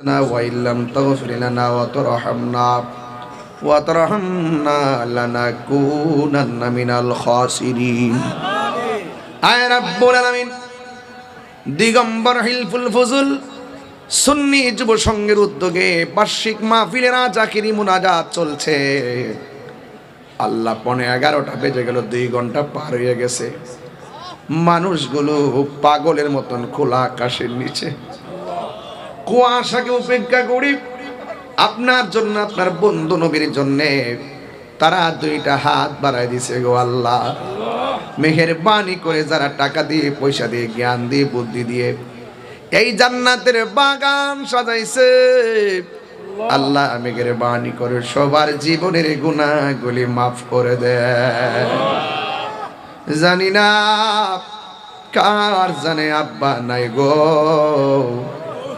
وإن لم تغفر لنا وترحمنا وترحمنا لنكونن من الخاسرين আয় রাব্বুল আলামিন দিগম্বর হিলফুল ফজুল সুন্নি যুব সংঘের উদ্যোগে বার্ষিক মাহফিলের জাকিরি মুনাজাত চলছে আল্লাহ পনে এগারোটা বেজে গেল দুই ঘন্টা পার হয়ে গেছে মানুষগুলো পাগলের মতন খোলা আকাশের নিচে কুয়াশাকে উপেক্ষা করি। আপনার জন্য, আপনার বন্ধু নবীর জন্যে তারা দুইটা হাত বাড়াই দিছে গো আল্লাহ। মেহেরবানি করে যারা টাকা দিয়ে, পয়সা দিয়ে, জ্ঞান দিয়ে, বুদ্ধি দিয়ে এই জান্নাতের বাগান সাজাইছে। আল্লাহ মেহেরবানি করে সবার জীবনের গুণাগুলি মাফ করে দেয় জানি না কার জানে আব্বা নাই গো।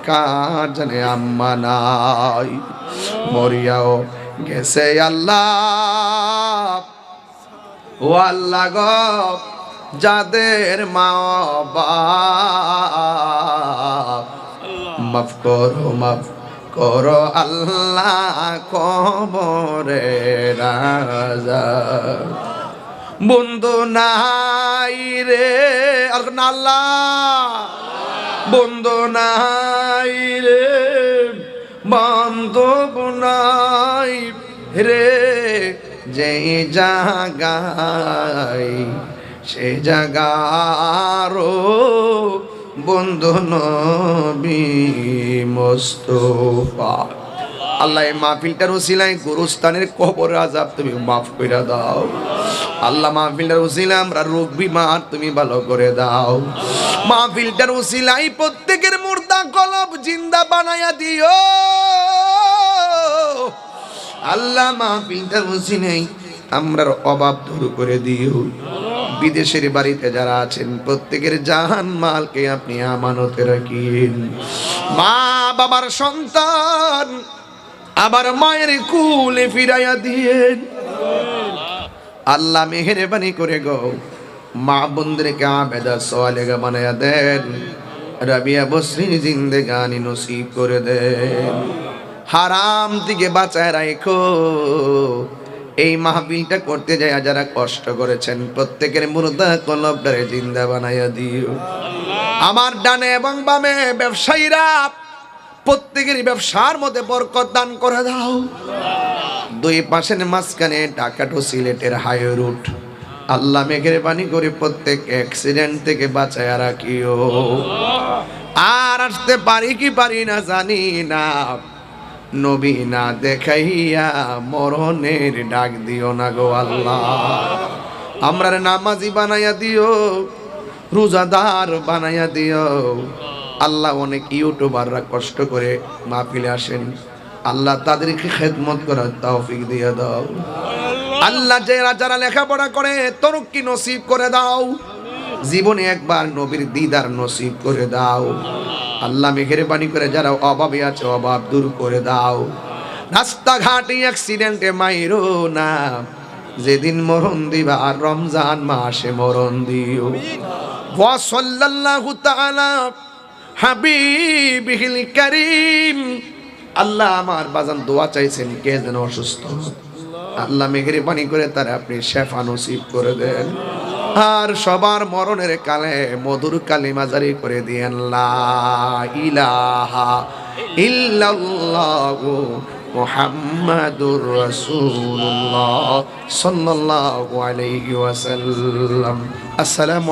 কার জানে আম্মা নাই? মরিয়াও গেছে আল্লাহ। ও আল্লাহ গো, যাদের মা বাপ। মাফ করো মাফ করো আল্লাহ কবরে রাজা। বন্ধু নাই রে, আর আল্লাহ। বন্ধু নাই রে বান্ধব নাই রে যে জাগাই সে জাগারো বন্ধু নবী মোস্তফা আল্লাহ এই মাহফিলটার ওসিলায় গুরুস্থানের কবর আজাব তুমি মাফ করে দাও। আল্লাহ মাহফিলটার ওসিলা আমরা রোগ বিমার তুমি ভালো করে দাও। মাহফিলটার ওসিলাই প্রত্যেকের মুর্দা কলব জিন্দা বানায়া দিও। আল্লাহ মাহফিলটার ওসিলাই আমরার অভাব দূর করে দিও। বিদেশের বাড়িতে যারা আছেন, প্রত্যেকের জাহান মালকে আপনি আমানতে রাখিন। মা বাবার সন্তান আবার মায়ের কুলে ফিরাইয়া দিয়েন। আল্লাহ মেহেরবানি করে গো, মা বন্ধুকে আবেদা সোয়ালেগা বানায়া দেন, রাবিয়া বসরি জিন্দেগানি নসিব করে দেন। হারাম থেকে বাঁচায় রাখো এই মাহফিলটা করতে যায় যারা কষ্ট করেছেন, প্রত্যেকের মুর্দা কলবটারে জিন্দা বানাইয়া দিও। আমার ডানে এবং বামে ব্যবসায়ীরা প্রত্যেকের ব্যবসার মধ্যে বরকত দান করে দাও। দুই পাশের মাঝখানে ঢাকাটো সিলেটের হাই রুট। আল্লাহ মেঘের পানি করে প্রত্যেক অ্যাক্সিডেন্ট থেকে বাঁচায় রাখিও। আর আসতে পারি কি পারি না জানি না। নবী না দেখাইয়া মরণের ডাক দিও না গো আল্লাহ। আমরা নামাজি বানাইয়া দিও, রোজাদার বানাইয়া দিও। আল্লাহ অনেক ইউটিউবাররা কষ্ট করে মাহফিলে আসেন। আল্লাহ তাদেরকে খেদমত করার তৌফিক দিয়ে দাও। আল্লাহ যারা যারা লেখাপড়া করে, তরক্কি নসিব করে দাও। জীবনে একবার নবীর দিদার নসিব করে দাও। আল্লাহ মেহেরবানি করে যারা অভাবে আছে, অভাব দূর করে দাও। রাস্তাঘাটে অ্যাক্সিডেন্টে মাইরো না। যেদিন মরণ দিবা আর রমজান মাসে মরণ দিও। ওয়া সাল্লাল্লাহু তাআলা হাবিবিহিল করিম। আল্লাহ আমার বাজান দোয়া চাইছেন, কে যেন অসুস্থ আল্লাহ করে তার আপনি শেফা নসিব করে দেন। আর সবার মরণের কালে মধুর কালিমা জারি করে দিয়েন ইলাহা ইল্লাল্লাহু মুহাম্মাদুর রাসূলুল্লাহ সাল্লাল্লাহু আলাইহি ওয়াসাল্লাম। আসসালামু